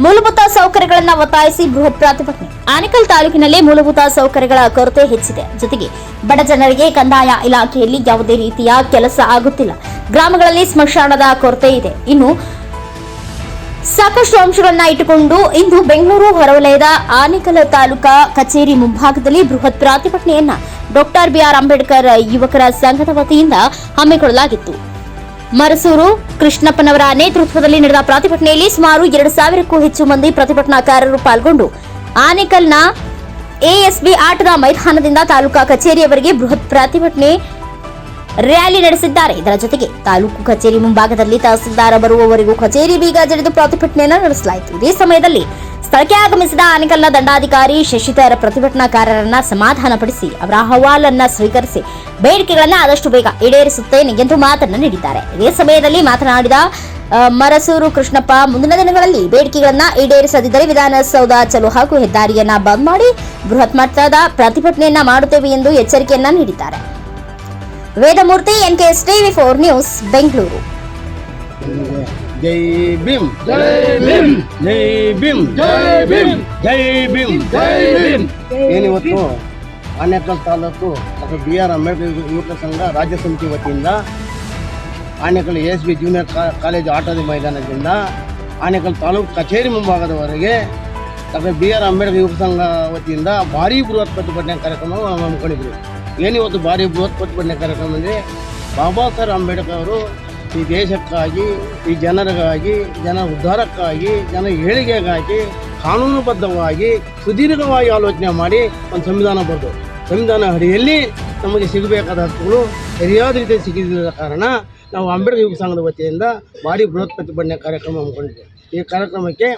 ಮೂಲಭೂತ ಸೌಕರ್ಯಗಳನ್ನು ಒತ್ತಾಯಿಸಿ ಬೃಹತ್ ಪ್ರತಿಭಟನೆ ಆನೇಕಲ್ ತಾಲೂಕಿನಲ್ಲಿ ಮೂಲಭೂತ ಸೌಕರ್ಯಗಳ ಕೊರತೆ ಹೆಚ್ಚಿದೆ. ಜೊತೆಗೆ ಬಡ ಜನರಿಗೆ ಕಂದಾಯ ಇಲಾಖೆಯಲ್ಲಿ ಯಾವುದೇ ರೀತಿಯ ಕೆಲಸ ಆಗುತ್ತಿಲ್ಲ. ಗ್ರಾಮಗಳಲ್ಲಿ ಸ್ಮಶಾನದ ಕೊರತೆ ಇದೆ. ಇನ್ನು ಸಾಕಷ್ಟು ಅಂಶಗಳನ್ನ ಇಟ್ಟುಕೊಂಡು ಇಂದು ಬೆಂಗಳೂರು ಹೊರವಲಯದ ಆನೇಕಲ್ ತಾಲೂಕಾ ಕಚೇರಿ ಮುಂಭಾಗದಲ್ಲಿ ಬೃಹತ್ ಪ್ರತಿಭಟನೆಯನ್ನ ಡಾಕ್ಟರ್ ಬಿಆರ್ ಅಂಬೇಡ್ಕರ್ ಯುವಕರ ಸಂಘದ ವತಿಯಿಂದ ಹಮ್ಮಿಕೊಳ್ಳಲಾಗಿತ್ತು. ಮರಸೂರು ಕೃಷ್ಣಪ್ಪನವರ ನೇತೃತ್ವದಲ್ಲಿ ನಡೆದ ಪ್ರತಿಭಟನೆಯಲ್ಲಿ ಸುಮಾರು ಎರಡು ಸಾವಿರಕ್ಕೂ ಹೆಚ್ಚು ಮಂದಿ ಪ್ರತಿಭಟನಾಕಾರರು ಪಾಲ್ಗೊಂಡು ಆನೇಕಲ್ನ ಎಎಸ್ಬಿ ಆಟದ ಮೈದಾನದಿಂದ ತಾಲೂಕಾ ಕಚೇರಿಯವರೆಗೆ ಬೃಹತ್ ಪ್ರತಿಭಟನೆ ರ್ಯಾಲಿ ನಡೆಸಿದ್ದಾರೆ. ಇದರ ಜೊತೆಗೆ ತಾಲೂಕು ಕಚೇರಿ ಮುಂಭಾಗದಲ್ಲಿ ತಹಸೀಲ್ದಾರ್ ಬರುವವರೆಗೂ ಕಚೇರಿ ಬೀಗ ಜಡಿದು ಪ್ರತಿಭಟನೆಯನ್ನು ನಡೆಸಲಾಯಿತು. ಇದೇ ಸಮಯದಲ್ಲಿ ಸ್ಥಳಕ್ಕೆ ಆಗಮಿಸಿದ ಆನೇಕಲ್ನ ದಂಡಾಧಿಕಾರಿ ಶಶಿಧರ್ ಪ್ರತಿಭಟನಾಕಾರರನ್ನ ಸಮಾಧಾನಪಡಿಸಿ ಅವರ ಅಹವಾಲನ್ನ ಸ್ವೀಕರಿಸಿ ಬೇಡಿಕೆಗಳನ್ನ ಆದಷ್ಟು ಬೇಗ ಈಡೇರಿಸುತ್ತೇನೆ ಎಂದು ಮಾತನ್ನು ನೀಡಿದ್ದಾರೆ. ಇದೇ ಸಮಯದಲ್ಲಿ ಮಾತನಾಡಿದ ಮರಸೂರು ಕೃಷ್ಣಪ್ಪ, ಮುಂದಿನ ದಿನಗಳಲ್ಲಿ ಬೇಡಿಕೆಗಳನ್ನ ಈಡೇರಿಸದಿದ್ದರೆ ವಿಧಾನಸೌಧ ಚಲೋ ಹಾಗೂ ಹೆದ್ದಾರಿಯನ್ನ ಬಂದ್ ಮಾಡಿ ಬೃಹತ್ ಮಟ್ಟದ ಪ್ರತಿಭಟನೆಯನ್ನ ಮಾಡುತ್ತೇವೆ ಎಂದು ಎಚ್ಚರಿಕೆಯನ್ನ ನೀಡಿದ್ದಾರೆ. Vedamurthy NKS TV four news Bengaluru. Jai Bhim. Jai Bhim. Jai Bhim. Jai Bhim. Jai Bhim. Jai Bhim. ಏನಿವತ್ತು ಆನೇಕಲ್ ತಾಲೂಕು ಅದು ಬಿ ಆರ್ ಅಂಬೇಡ್ಕರ್ ಯುವಕ ಸಂಘ ರಾಜ್ಯ ಸಮಿತಿ ವತಿಯಿಂದ ಆನೇಕಲ್ ಎಸ್ ಬಿ ಜೂನಿಯರ್ ಕಾ- ಕಾಲೇಜು ಆಟದ ಮೈದಾನದಿಂದ ಆನೇಕಲ್ ತಾಲೂಕು ಕಚೇರಿ ಮುಂಭಾಗದವರೆಗೆ ಡಾಕ್ಟರ್ ಬಿ ಆರ್ ಅಂಬೇಡ್ಕರ್ ಯುವಕ ಸಂಘ ವತಿಯಿಂದ ಭಾರೀ ಬೃಹತ್ ಪ್ರತಿಭಟನೆ ಕಾರ್ಯಕ್ರಮವನ್ನು ನಾವು ಹಮ್ಮಿಕೊಂಡಿದ್ವಿ ಏನಿವತ್ತು ಭಾರಿ ಬೃಹತ್ ಪ್ರತಿಭಟನೆ ಕಾರ್ಯಕ್ರಮ ಅಂದರೆ ಬಾಬಾ ಸಾಹೇಬ್ ಅಂಬೇಡ್ಕರ್ ಅವರು ಈ ದೇಶಕ್ಕಾಗಿ, ಈ ಜನರಿಗಾಗಿ, ಜನ ಉದ್ಧಾರಕ್ಕಾಗಿ, ಜನ ಏಳಿಗೆಗಾಗಿ, ಕಾನೂನುಬದ್ಧವಾಗಿ, ಸುದೀರ್ಘವಾಗಿ ಆಲೋಚನೆ ಮಾಡಿ ಒಂದು ಸಂವಿಧಾನ ಬರೆದು. ಸಂವಿಧಾನ ಅಡಿಯಲ್ಲಿ ನಮಗೆ ಸಿಗಬೇಕಾದ ಹಕ್ಕುಗಳು ಸರಿಯಾದ ರೀತಿ ಸಿಗದಿದ್ದ ಕಾರಣ ನಾವು ಅಂಬೇಡ್ಕರ್ ಯುವ ಸಂಘದ ವತಿಯಿಂದ ಭಾರಿ ಬೃಹತ್ ಪ್ರತಿಭಟನೆ ಕಾರ್ಯಕ್ರಮ ಹಮ್ಮಿಕೊಂಡಿದ್ದೇವೆ. ಈ ಕಾರ್ಯಕ್ರಮಕ್ಕೆ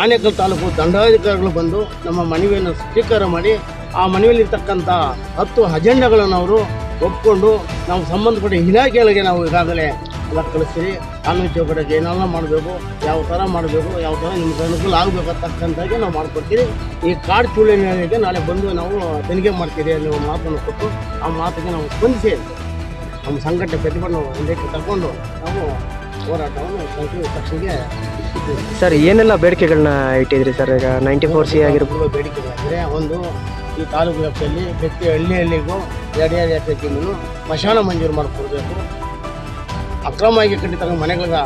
ಆನೇಕಲ್ ತಾಲೂಕು ದಂಡಾಧಿಕಾರಿಗಳು ಬಂದು ನಮ್ಮ ಮನವಿಯನ್ನು ಸ್ವೀಕಾರ ಮಾಡಿ ಆ ಮನವಿಯಲ್ಲಿರ್ತಕ್ಕಂಥ ಹತ್ತು ಅಜೆಂಡಗಳನ್ನು ಅವರು ಒಪ್ಕೊಂಡು ನಾವು ಸಂಬಂಧಪಟ್ಟ ಇಲಾಖೆಗಳಿಗೆ ನಾವು ಈಗಾಗಲೇ ಎಲ್ಲ ಕಳಿಸ್ತೀವಿ. ಕಾನೂನು ಚೌಕಟ್ಟಿಗೆ ಏನೆಲ್ಲ ಮಾಡಬೇಕು, ಯಾವ ಥರ ಮಾಡಬೇಕು, ಯಾವ ಥರ ನಿಮ್ಗೆ ಅನುಕೂಲ ಆಗಬೇಕು ಅಂತಕ್ಕಂಥಾಗೆ ನಾವು ಮಾಡ್ಕೊಡ್ತೀವಿ. ಈ ಕಾರ್ಡ್ ಚೂಳಿನಿಗೆ ನಾಳೆ ಬಂದು ನಾವು ತನಿಖೆ ಮಾಡ್ತೀರಿ ಅನ್ನೋ ಮಾತನ್ನು ಕೊಟ್ಟು ಆ ಮಾತಿಗೆ ನಾವು ಸ್ಪಂದಿಸಿ ನಮ್ಮ ಸಂಘಟನೆ ಪ್ರತಿಭಟನೆ ಹಿಂದಕ್ಕೆ ತಗೊಂಡು ನಾವು ಹೋರಾಟವನ್ನು ಸಂಘ ಸರ್ ಏನೆಲ್ಲ ಬೇಡಿಕೆಗಳನ್ನ ಇಟ್ಟಿದ್ರಿ ಸರ್? ಈಗ ನೈಂಟಿ ಫೋರ್ ಸಿ ಆಗಿರ್ಬೋದು. ಬೇಡಿಕೆ ಬೇಡಿಕೆಗಳಂದರೆ ಒಂದು ಈ ತಾಲೂಕು ವ್ಯಾಪ್ತಿಯಲ್ಲಿ ಪ್ರತಿ ಹಳ್ಳಿ ಹಳ್ಳಿಗೂ ಎರಡು ಎರಡು ಎಕರೆ ಜಮೀನು ಸ್ಮಶಾನ ಮಂಜೂರು ಮಾಡಿಕೊಡ್ಬೇಕು. ಅಕ್ರಮವಾಗಿ ಕಟ್ಟಿದ ಮನೆಗಳಿಗೆ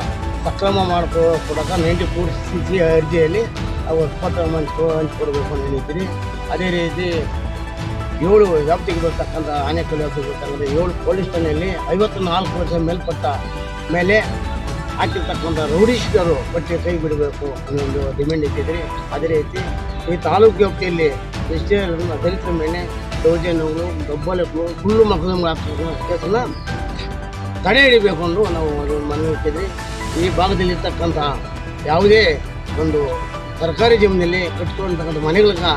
ಅಕ್ರಮ ಮಾಡ್ಕೊ ಕೊಡೋಕೆ ನೈಂಟಿ ಫೋರ್ ಸಿ ಸಿ ಅರ್ಜಿಯಲ್ಲಿ ಅವು ಎಪ್ಪತ್ತು ಮಂದಿ ಹಂಚ್ಕೊಡ್ಬೇಕು ಅಂತ ಹೇಳಿದ್ದೀರಿ. ಅದೇ ರೀತಿ ಏಳು ವ್ಯಾಪ್ತಿಗೆ ಬರ್ತಕ್ಕಂಥ ಆನೆಕಲ್ ವ್ಯಾಪ್ತಿಗೆ ಬರ್ತಕ್ಕಂಥ ಏಳು ಪೊಲೀಸ್ ಠಾಣೆಯಲ್ಲಿ ಐವತ್ತು ನಾಲ್ಕು ವರ್ಷ ಮೇಲ್ಪಟ್ಟ ಮೇಲೆ ಹಾಕಿರ್ತಕ್ಕಂಥ ರೌಡಿಸ್ಟರು ಬಟ್ಟೆ ಕೈ ಬಿಡಬೇಕು ಅನ್ನೋ ಒಂದು ಡಿಮ್ಯಾಂಡ್ ಇಟ್ಟಿದ್ರಿ ಅದೇ ರೀತಿ ಈ ತಾಲೂಕು ವ್ಯಾಪ್ತಿಯಲ್ಲಿ ಎಷ್ಟೇ ದಲಿತರ ಮೇಲೆ ದೌರ್ಜನ್ಯಗಳು ದಬ್ಬಲೆಗಳು ಫುಲ್ಲು ಮಕ್ಕಳ ತಡೆ ಹಿಡಿಬೇಕು ಅಂದು ನಾವು ಮನವಿ ಇಟ್ಟಿದ್ವಿ ಈ ಭಾಗದಲ್ಲಿರ್ತಕ್ಕಂಥ ಯಾವುದೇ ಒಂದು ಸರ್ಕಾರಿ ಜಮೀನಲ್ಲಿ ಕಟ್ಕೊಂಡಿರ್ತಕ್ಕಂಥ ಮನೆಗಳಿಗೆ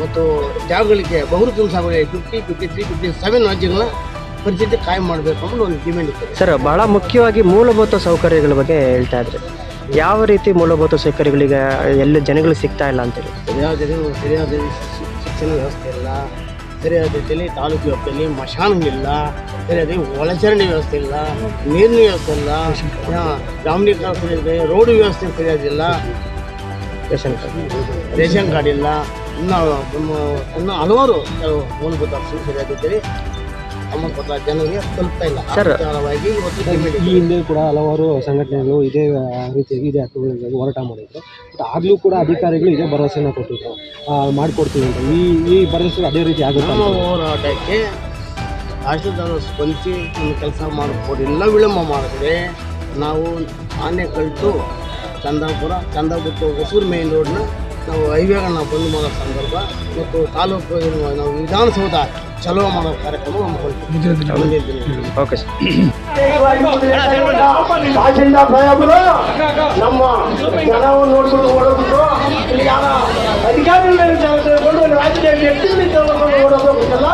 ಮತ್ತು ಜಾಗಗಳಿಗೆ ಬಹುರು ಸಾಗುವಳಿ fifty fifty three fifty seven ಅರ್ಜಿಗಳನ್ನ ಪರಿಸ್ಥಿತಿ ಕಾಯಂ ಮಾಡಬೇಕು ಅನ್ನೋ ಒಂದು ಡಿಮ್ಯಾಂಡ್ ಇತ್ತು ಸರ್ ಬಹಳ ಮುಖ್ಯವಾಗಿ ಮೂಲಭೂತ ಸೌಕರ್ಯಗಳ ಬಗ್ಗೆ ಹೇಳ್ತಾ ಇದ್ರಿ. ಯಾವ ರೀತಿ ಮೂಲಭೂತ ಸೌಕರ್ಯಗಳಿಗೆ ಎಲ್ಲ ಜನಗಳು ಸಿಗ್ತಾ ಇಲ್ಲ ಅಂತೇಳಿ ಸರಿಯಾದ ರೀತಿ- ಸರಿಯಾದ ರೀತಿ ಶಿ- ಶಿಕ್ಷಣ ವ್ಯವಸ್ಥೆ ಇಲ್ಲ ಸರಿಯಾದ ರೀತಿಯಲ್ಲಿ ತಾಲೂಕು ವ್ಯಾಪ್ತಿಯಲ್ಲಿ ಮಶಾನಗಳಿಲ್ಲ ಸರಿಯಾದ ರೀತಿ ಒಳಚರಂಡಿ ವ್ಯವಸ್ಥೆ ಇಲ್ಲ ನೀರಿನ ವ್ಯವಸ್ಥೆ ಇಲ್ಲ ಗ್ರಾಮೀಣ ಡಾಂಬರೀಕರಣ ಸರಿಯಾದ ರೋಡ್ ವ್ಯವಸ್ಥೆ ಸರಿಯಾದಿಲ್ಲ ರೇಷನ್ ಕಾರ್ಡ್. ರೇಷನ್ ಕಾರ್ಡ್ ಇಲ್ಲ. ಇನ್ನು ನಮ್ಮ- ಇನ್ನು ಹಲವಾರು ಕೆಲವು ಮೂಲಭೂತ ಸರಿಯಾದ ರೀತಿಯಲ್ಲಿ ಸಂಬಂಧಪಟ್ಟ ಜನರಿಗೆ ತಲುಪ್ತಾ ಇಲ್ಲ. ಆ ಸರ್. ಇವತ್ತು ಈ ಹಿಂದೆ ಕೂಡ ಹಲವಾರು ಸಂಘಟನೆಗಳು ಇದೇ ರೀತಿಯಾಗಿ ಇದೇ ಹಕ್ಕುಗಳಿಗಾಗಿ ಹೋರಾಟ ಮಾಡಿದ್ರು. ಬಟ್ ಆಗಲೂ ಕೂಡ ಅಧಿಕಾರಿಗಳು ಇದೇ ಭರವಸೆನ ಕೊಟ್ಟಿದ್ರು. ಮಾಡ್ಕೊಡ್ತೀವಿ ಅಂತ. ಈ ಈ ಭರವಸೆ ಅದೇ ರೀತಿ ಆಗುತ್ತೆ ನಮ್ಮ ಹೋರಾಟಕ್ಕೆ ಆಶೀರ್ವಾದ ಸ್ಪಂದಿಸಿ ನಮ್ಮ ಕೆಲಸ ಮಾಡಿಕೊಡಿಲ್ಲ ವಿಳಂಬ ಮಾಡಿದ್ರೆ ನಾವು ಆನೆ ಕಳಿತು ಚಂದಾಪುರ ಚಂದಾಪುರ ಹೊಸೂರು ಮೇನ್ ರೋಡ್ನ ನಾವು ಹೈವೇಗಳನ್ನ ಬಂದ್ ಮಾಡೋ ಸಂದರ್ಭ ಮತ್ತು ತಾಲೂಕು ನಾವು ವಿಧಾನಸೌಧ ಚಲೋ ಮಾಡೋ ಕಾರ್ಯಕ್ರಮ ಹಮ್ಮಿಕೊಳ್ತೀವಿ ಮುಂದಿನ ದಿನಗಳಲ್ಲಿ. ಓಕೆ ಸರ್ ತಹಶೀಲ್ದಾರ್ ಸಾಹೇಬರು ನಮ್ಮ ಜನವನ್ನು ನೋಡ್ಬಿಟ್ಟು ಓಡೋಗ್ಬಿಟ್ಟು ಇಲ್ಲಿ ಯಾರ ಅಧಿಕಾರಿಗಳ ತೆಗೆದುಕೊಂಡು ರಾಜಕೀಯ ವ್ಯಕ್ತಿಗಳ ತೆಗೆದುಕೊಂಡು ಓಡೋಗ್ಬೇಕಲ್ಲ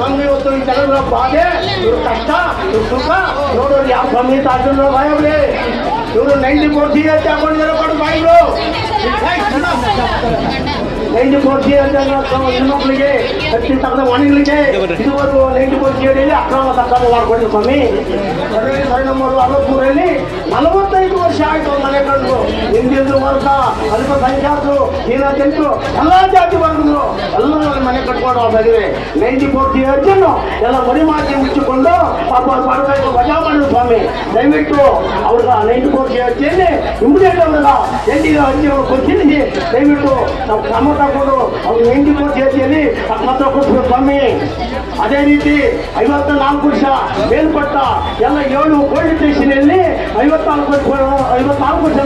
ನಮ್ಗೆ ಇವತ್ತು ಈ ಜನರ ಬಾಧೆ ಇವ್ರ ಕಷ್ಟ ಇವ್ರ ಸುಖ ನೋಡೋರು ಯಾವ ಸ್ವಾಮಿ ತಹಶೀಲ್ದಾರ್ ಸಾಹೇಬ್ರೆ ಇವರು ನೈಂಟಿ ಫೋರ್ ಸಿ ಅಂತ ಹಾಕೊಂಡಿದ್ದಾರೆ ಕೊಡು ಬಾಯಿಗಳು ನೈಂಟಿ ಫೋರ್ ಸಿ ಅಂತ ಹೆಣ್ಮಕ್ಳಿಗೆ ಹತ್ತಿ ತಕ್ಕದ ಮನೆಗಳಿಗೆ ಇದುವರೆಗೂ ನೈಂಟಿ ಫೋರ್ ಸಿ ಅಡಿಯಲ್ಲಿ ಅಕ್ರಮ ಸಕ್ರಮ ಮಾಡ್ಕೊಂಡಿದ್ರು ಸ್ವಾಮಿ ಸರ್ವೆ ನಂಬರ್ ಅರವತ್ಮೂರರಲ್ಲಿ ನಲವತ್ತೈದು ವರ್ಷ ಆಯ್ತು ಮನೆ ಕಂಡು ಹಿಂದಿದ್ರು ವರ್ಗ ಅಲ್ಪಸಂಖ್ಯಾತರು ಹೀನತೆಂಟು ಎಲ್ಲ ಜಾತಿ ವರ್ಗದ್ರು ಎಲ್ಲರೂ ಮನೆ ಕಟ್ಕೊಂಡು ಬಂದಿವೆ ನೈಂಟಿ ಫೋರ್ಟಿ ಅರ್ಜನ್ನು ಎಲ್ಲ ಮರಿ ಮಾಡಿ ಮುಚ್ಚಿಕೊಂಡು ಪಾಪ ಮಾಡಬೇಕು ವಜಾ ಮಾಡಿದ್ರು ಸ್ವಾಮಿ. ದಯವಿಟ್ಟು ಅವ್ರ ನೈಂಟಿ ಫೋರ್ಟಿ ಅರ್ಜಿಯಲ್ಲಿ ಇಮಿಡಿಯೇಟ್ ಅವ್ರನ್ನ ಅರ್ಜಿ ಅವ್ರು ಕೊಡ್ತೀನಿ. ದಯವಿಟ್ಟು ನಾವು ಕ್ರಮ ತಗೊಂಡು ಅವ್ರು ನೈಂಟಿ ಫೋರ್ಟಿ ಅರ್ಜಿಯಲ್ಲಿ ಮಾತ್ರ ಕೊಡ್ಬೇಕು ಸ್ವಾಮಿ. ಅದೇ ರೀತಿ ಐವತ್ತ ನಾಲ್ಕು ವರ್ಷ ಮೇಲ್ಪಟ್ಟ ಎಲ್ಲ ಏಳು ಪೊಲೀಸ್ ಸ್ಟೇಷನಲ್ಲಿ ಐವತ್ನಾಲ್ಕು ವರ್ಷ ಐವತ್ನಾಲ್ಕು ವರ್ಷ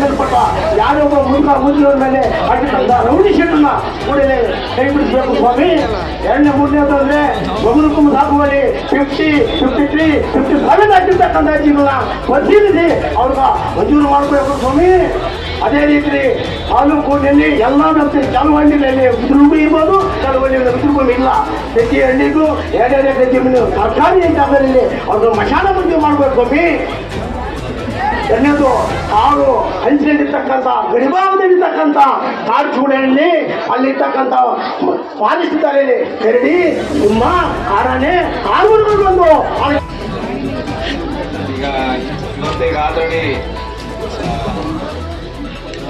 ಯಾರೋ ಯಾರೊಬ್ಬ ಮುಂದ ಮುಂದಿನ ಮೇಲೆ ಹಾಕಿರ್ತಂತ ರೌಡಿ ಶೀಟನ್ನ ಕೂಡಲೇ ಕೈ ಸ್ವಾಮಿ. ಎರಡನೇ ಮೂರನೇದು ಅಂದ್ರೆ ಒಬ್ಬರು ಕುಂಬ ಸಾಕುವಲ್ಲಿ fifty fifty three fifty seven ಆಗಿರ್ತಕ್ಕಂಥ ಜೀವನ ಪರಿಶೀಲಿಸಿ ಅವ್ರಿಗೆ ಮಂಜೂರು ಮಾಡಬೇಕು ಸ್ವಾಮಿ. ಅದೇ ರೀತಿ ತಾಲೂಕಿನಲ್ಲಿ ಎಲ್ಲ ನಮ್ಮ ಕೆಲವಳ್ಳಿನಲ್ಲಿ ಬಿದಿರುಭೂಮಿ ಇರ್ಬೋದು ಕೆಲವಳ್ಳಿಯಲ್ಲಿ ಬಿದಿರುಭೂಮಿ ಇಲ್ಲ. ಪ್ರತಿ ಹಳ್ಳಿಗೂ ಎರಡೆರಡು ಜಮೀನು ಸರ್ಕಾರಿ ಜಾಗದಲ್ಲಿ ಅವ್ರದ್ದು ಮಶಾನ ಮಂಜೂರು ಮಾಡಬೇಕು ಸ್ವಾಮಿ. ಎರಡನೇದು ಕಾಡು ಹಂಚಿನಲ್ಲಿರ್ತಕ್ಕಂಥ ಗಡಿಭಾಗದಲ್ಲಿರ್ತಕ್ಕಂಥ ಕಾಡು ಚೂಡಲ್ಲಿ ಅಲ್ಲಿರ್ತಕ್ಕಂಥ ಪಾಲಿಸಿದ್ದಾರೆ. ಕರಡಿ ಸಿಂಹ ಆರಾನೆ ಆರುಗಳು ಬಂದು ಈಗ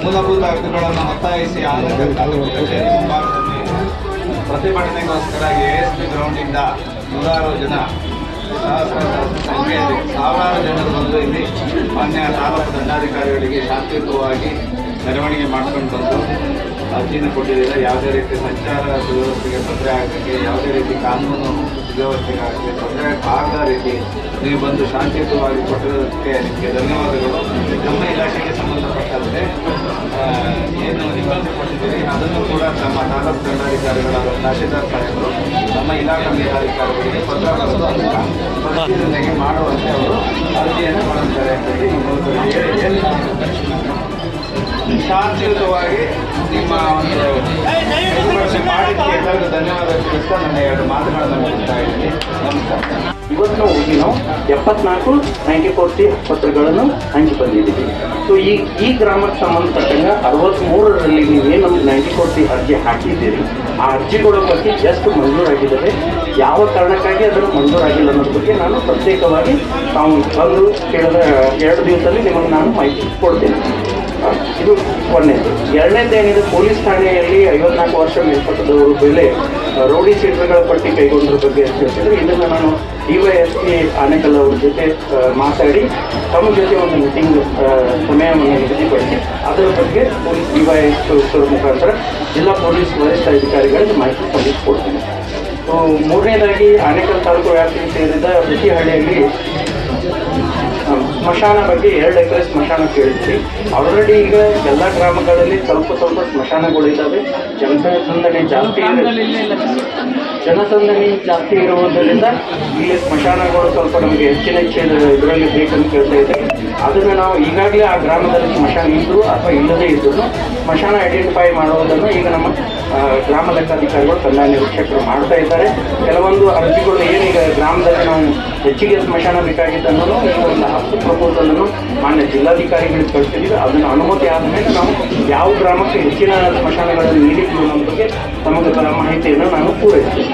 ಮೂಲಭೂತ ಹಕ್ಕುಗಳನ್ನು ಒತ್ತಾಯಿಸಿ ಮುಂಭಾಗದಲ್ಲಿ ಪ್ರತಿಭಟನೆಗೋಸ್ಕರ ಎ ಎಸ್ ಪಿ ಗ್ರೌಂಡಿಂದ ನೂರಾರು ಜನ ಸಂಖ್ಯೆಯಲ್ಲಿ ಸಾವಿರಾರು ಜನರು ಬಂದು ಇಲ್ಲಿ ಮಾನ್ಯ ತಾಲೂಕು ದಂಡಾಧಿಕಾರಿಗಳಿಗೆ ಶಾಂತಿಯುತವಾಗಿ ಮೆರವಣಿಗೆ ಮಾಡ್ಕೊಂಡು ಬಂದು ಅರ್ಜಿನ ಕೊಟ್ಟಿದ್ದಾರೆ ಯಾವುದೇ ರೀತಿ ಸಂಚಾರ ಸುವ್ಯವಸ್ಥೆಗೆ ತೊಂದರೆ ಆಗಲಿಕ್ಕೆ ಯಾವುದೇ ರೀತಿ ಕಾನೂನು ಸುವ್ಯವಸ್ಥೆಗೆ ಆಗಲಿ ತೊಂದರೆ ಆಗದ ರೀತಿ ನೀವು ಬಂದು ಶಾಂತಿಯುತವಾಗಿ ಕೊಟ್ಟಿರೋದಕ್ಕೆ ನಿಮಗೆ ಧನ್ಯವಾದಗಳು ನಮ್ಮ ಇಲಾಖೆಗೆ ಸಂಬಂಧಪಟ್ಟಂತೆ ಏನು ನಿಬಂಧನೆ ಕೊಟ್ಟಿದ್ದೀರಿ ಅದನ್ನು ಕೂಡ ನಮ್ಮ ತಾಲೂಕು ದಂಡಾಧಿಕಾರಿಗಳಾದ ತಹಶೀಲ್ದಾರ್ ಸಾಹೇಬರು ನಮ್ಮ ಇಲಾಖಾ ಮೇಲಾಧಿಕಾರಿಗಳಿಗೆ ಪತ್ರ ಬರೆದು ಅದನ್ನ ಪರಿಶೀಲನೆಗೆ ಮಾಡುವಂತೆ ಅವರು ಅರ್ಜಿಯನ್ನು ಕೊಡುತ್ತಾರೆ ಶಾಂತಿಯುತವಾಗಿ ನಿಮ್ಮ ಒಂದು ಎಲ್ಲರಿಗೂ ಧನ್ಯವಾದ ತಿಳಿಸ್ತಾ ನನ್ನ ಎರಡು ಮಾತುಗಳನ್ನು ಮುಗಿಸ್ತಾ ಇದ್ದೀನಿ. ನಮಸ್ಕಾರ. ಇವತ್ತು ಹೋಗಿ ನಾವು ಎಪ್ಪತ್ನಾಲ್ಕು ನೈಂಟಿ ಫೋರ್ಟಿ ಪತ್ರಗಳನ್ನು ಹಂಚಿ ಬಂದಿದ್ದೀವಿ. ಸೊ ಈ ಈ ಗ್ರಾಮಕ್ಕೆ ಸಂಬಂಧಪಟ್ಟಂಗೆ ಅರವತ್ತ್ಮೂರರಲ್ಲಿ ನೀವೇನು ನೈಂಟಿ ಫೋರ್ಟಿ ಅರ್ಜಿ ಹಾಕಿದ್ದೀರಿ, ಆ ಅರ್ಜಿಗಳ ಬಗ್ಗೆ ಎಷ್ಟು ಮಂಜೂರಾಗಿದ್ದಾರೆ ಯಾವ ಕಾರಣಕ್ಕಾಗಿ ಅದನ್ನು ಮಂಜೂರಾಗಿಲ್ಲ ಅನ್ನೋದ್ರ ಬಗ್ಗೆ ನಾನು ಪ್ರತ್ಯೇಕವಾಗಿ ತಾವು ಬಂದು ಕೇಳಿದ ಎರಡು ದಿವಸದಲ್ಲಿ ನಿಮಗೆ ನಾನು ಮಾಹಿತಿ ಕೊಡ್ತೇನೆ. ಇದು ಒಂದನೇದು ಎರಡನೇದು ಏನಿದೆ, ಪೊಲೀಸ್ ಠಾಣೆಯಲ್ಲಿ ಐವತ್ನಾಲ್ಕು ವರ್ಷ ಮೇಲ್ಪಟ್ಟದವರು ಬೆಲೆ ರೋಡಿ ಸೀಟರ್ಗಳ ಪಟ್ಟಿ ಕೈಗೊಂಡ್ರ ಬಗ್ಗೆ ಅಂತ ಇದನ್ನು ನಾನು ಡಿವೈಎಸ್ಪಿ ವೈ ಆನೇಕಲ್ ಅವ್ರ ಜೊತೆ ಮಾತಾಡಿ, ತಮ್ಮ ಜೊತೆ ಒಂದು ಮೀಟಿಂಗ್ ಸಮಯವನ್ನು ನಿಗದಿಪಡಿಸಿ, ಅದರ ಬಗ್ಗೆ ಪೊಲೀಸ್ ಡಿವೈಎಸ್ಪಿ ವೈ ಎಸ್ ಮುಖಾಂತರ ಜಿಲ್ಲಾ ಪೊಲೀಸ್ ವರಿಷ್ಠ ಅಧಿಕಾರಿಗಳಿಗೆ ಮಾಹಿತಿ ಸೊ ಮೂರನೇದಾಗಿ ಆನೇಕಲ್ ತಾಲೂಕು ವ್ಯಾಪ್ತಿಗೆ ಸೇರಿದ ಪ್ರತಿ ಹಳ್ಳಿಯಲ್ಲಿ ಸ್ಮಶಾನ ಬಗ್ಗೆ ಎರಡು ಎಕರೆ ಸ್ಮಶಾನ ಕೇಳಿದ್ವಿ. ಆಲ್ರೆಡಿ ಈಗ ಎಲ್ಲ ಗ್ರಾಮಗಳಲ್ಲಿ ಸ್ವಲ್ಪ ಸ್ವಲ್ಪ ಸ್ಮಶಾನಗಳಿದ್ದಾವೆ ಜನಸಂದಣಿ ಜಾಸ್ತಿ. ಜನಸಂದಣಿ ಜಾಸ್ತಿ ಇರುವುದರಿಂದ ಇಲ್ಲಿ ಸ್ಮಶಾನಗಳು ಸ್ವಲ್ಪ ನಮಗೆ ಹೆಚ್ಚಿನ ಹೆಚ್ಚಿನ ಇದರಲ್ಲಿ ಬೇಕಂತ ಕೇಳ್ತಾ ಇದ್ದಾರೆ. ಅದನ್ನು ನಾವು ಈಗಾಗಲೇ ಆ ಗ್ರಾಮದಲ್ಲಿ ಸ್ಮಶಾನ ಇದ್ದರೂ ಅಥವಾ ಇಲ್ಲದೇ ಇದ್ದರೂ ಸ್ಮಶಾನ ಐಡೆಂಟಿಫೈ ಮಾಡುವುದನ್ನು ಈಗ ನಮ್ಮ ಗ್ರಾಮ ಲೆಕ್ಕಾಧಿಕಾರಿಗಳು ತನ್ನ ನಿರೀಕ್ಷಕರು ಮಾಡ್ತಾ ಇದ್ದಾರೆ. ಕೆಲವೊಂದು ಅರ್ಜಿಗಳು ಏನೀಗ ಗ್ರಾಮದಲ್ಲಿ ನಾವು ಹೆಚ್ಚಿಗೆ ಸ್ಮಶಾನ ಬೇಕಾಗಿದ್ದನ್ನು ಈಗ ಒಂದು ಹತ್ತು ಪ್ರಪೋಸಲನ್ನು ಮಾನ್ಯ ಜಿಲ್ಲಾಧಿಕಾರಿಗಳಿಗೆ ಕಳಿಸಿದ್ದೀವಿ ಅದನ್ನು ಅನುಮತಿ ಆದ ಮೇಲೆ ನಾವು ಯಾವ ಗ್ರಾಮಕ್ಕೆ ಹೆಚ್ಚಿನ ಸ್ಮಶಾನಗಳನ್ನು ನೀಡಿದ್ದೀವಿ ಅನ್ನೋ ಬಗ್ಗೆ ತಮಗೆ ಮಾಹಿತಿಯನ್ನು ನಾನು ಪೂರೈಸ್ತೀನಿ